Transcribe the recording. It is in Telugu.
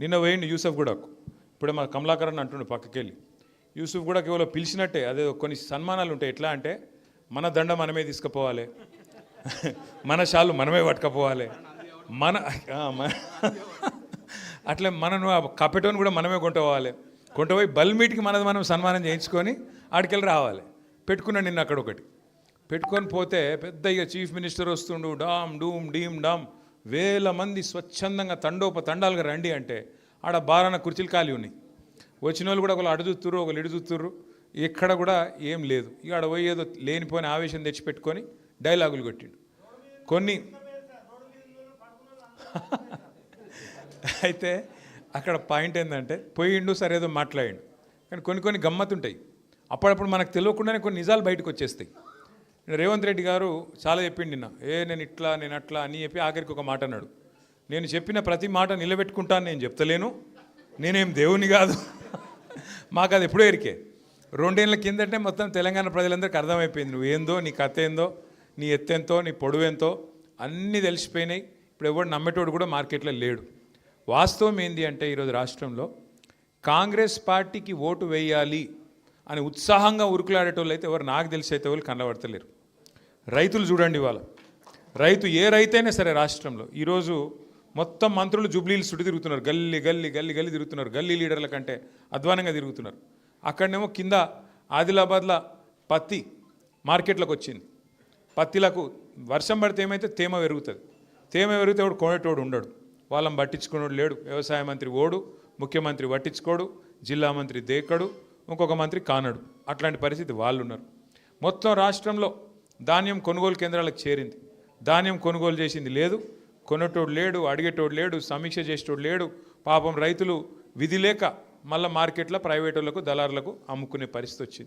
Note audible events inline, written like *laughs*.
నిన్న పోయిండు యూసఫ్ గూడకు. ఇప్పుడే మా కమలాకరణ్ అంటుండు పక్కకెళ్ళి. యూసుఫ్ కూడా కేవలం పిలిచినట్టే అదే కొన్ని సన్మానాలు ఉంటాయి. ఎట్లా అంటే మన దండ మనమే తీసుకుపోవాలి. మన షాలు మనమే పట్టుకపోవాలి. మన అట్లే మనను కపెటోని కూడా మనమే కొంటపోవాలి. కొంటపోయి బల్మీట్కి మనది మనం సన్మానం చేయించుకొని ఆడికెళ్ళి రావాలి. పెట్టుకున్నాను నిన్న అక్కడ ఒకటి. పెట్టుకొని పోతే పెద్ద ఇక చీఫ్ మినిస్టర్ వస్తుండు డామ్ డూమ్ డీమ్ డామ్. వేల మంది స్వచ్ఛందంగా తండోప తండాలుగా రండి అంటే ఆడ బారాన కుర్చీలు ఖాళీ ఉన్నాయి. వచ్చిన వాళ్ళు కూడా ఒకళ్ళు అడుగుతుర్రు ఒకళ్ళు ఇడుగుతుర్రు ఇక్కడ కూడా ఏం లేదు. ఇక ఆడ పోయి ఏదో లేనిపోయిన ఆవేశం తెచ్చిపెట్టుకొని డైలాగులు కొట్టిండు. కొన్ని *laughs* అయితే అక్కడ పాయింట్ ఏంటంటే పోయిండు సరే ఏదో మాట్లాడిండు కానీ కొన్ని కొన్ని గమ్మత్తుంటాయి. అప్పుడప్పుడు మనకు తెలియకుండానే కొన్ని నిజాలు బయటకు వచ్చేస్తాయి. రేవంత్ రెడ్డి గారు చాలా చెప్పిండు నిన్న. ఏ నేను ఇట్లా నేను అట్లా అని చెప్పి ఆఖరికి ఒక మాట అన్నాడు. నేను చెప్పిన ప్రతి మాట నిలబెట్టుకుంటాను నేను చెప్తలేను. నేనేం దేవుని కాదు. *laughs* మాకు అది ఎప్పుడో ఎరికే. రెండేళ్ళ కిందటే మొత్తం తెలంగాణ ప్రజలందరికీ అర్థమైపోయింది. నువ్వు ఏందో నీ కథ ఏందో నీ ఎత్తెంతో నీ పొడవెంతో అన్నీ తెలిసిపోయినాయి. ఇప్పుడు ఎవడు నమ్మేటోడు కూడా మార్కెట్లో లేడు. వాస్తవం ఏంది అంటే ఈరోజు రాష్ట్రంలో కాంగ్రెస్ పార్టీకి ఓటు వేయాలి అని ఉత్సాహంగా ఉరుకులాడేటోళ్ళు అయితే ఎవరు నాకు తెలిసి అయితే వాళ్ళు కనబడతలేరు. రైతులు చూడండి ఇవాళ. రైతు ఏ రైతైనా సరే రాష్ట్రంలో. ఈరోజు మొత్తం మంత్రులు జుబ్లీలు చుట్టూ తిరుగుతున్నారు. గల్లీ గల్లీ గల్లీ గల్లీ తిరుగుతున్నారు. గల్లీ లీడర్ల కంటే అధ్వానంగా తిరుగుతున్నారు. అక్కడనేమో కింద ఆదిలాబాద్లో పత్తి మార్కెట్లోకి వచ్చింది. పత్తిలకు వర్షం పడితే ఏమైతే తేమ పెరుగుతుంది. తేమ పెరిగితే వాడు కొనేటోడు ఉండడు. వాళ్ళని పట్టించుకునేవాడు లేడు. వ్యవసాయ మంత్రి ఓడు ముఖ్యమంత్రి పట్టించుకోడు జిల్లా మంత్రి దేకడు ఇంకొక మంత్రి కానడు. అట్లాంటి పరిస్థితి వాళ్ళు ఉన్నారు మొత్తం రాష్ట్రంలో ధాన్యం కొనుగోలు కేంద్రాలకు చేరింది. ధాన్యం కొనుగోలు చేసింది లేదు. కొనేటోడు లేడు అడిగేటోడు లేడు సమీక్ష చేసేటోడు లేడు. పాపం రైతులు విధి లేక మళ్ళీ మార్కెట్లో ప్రైవేట్ దళారులకు అమ్ముకునే పరిస్థితి వచ్చింది.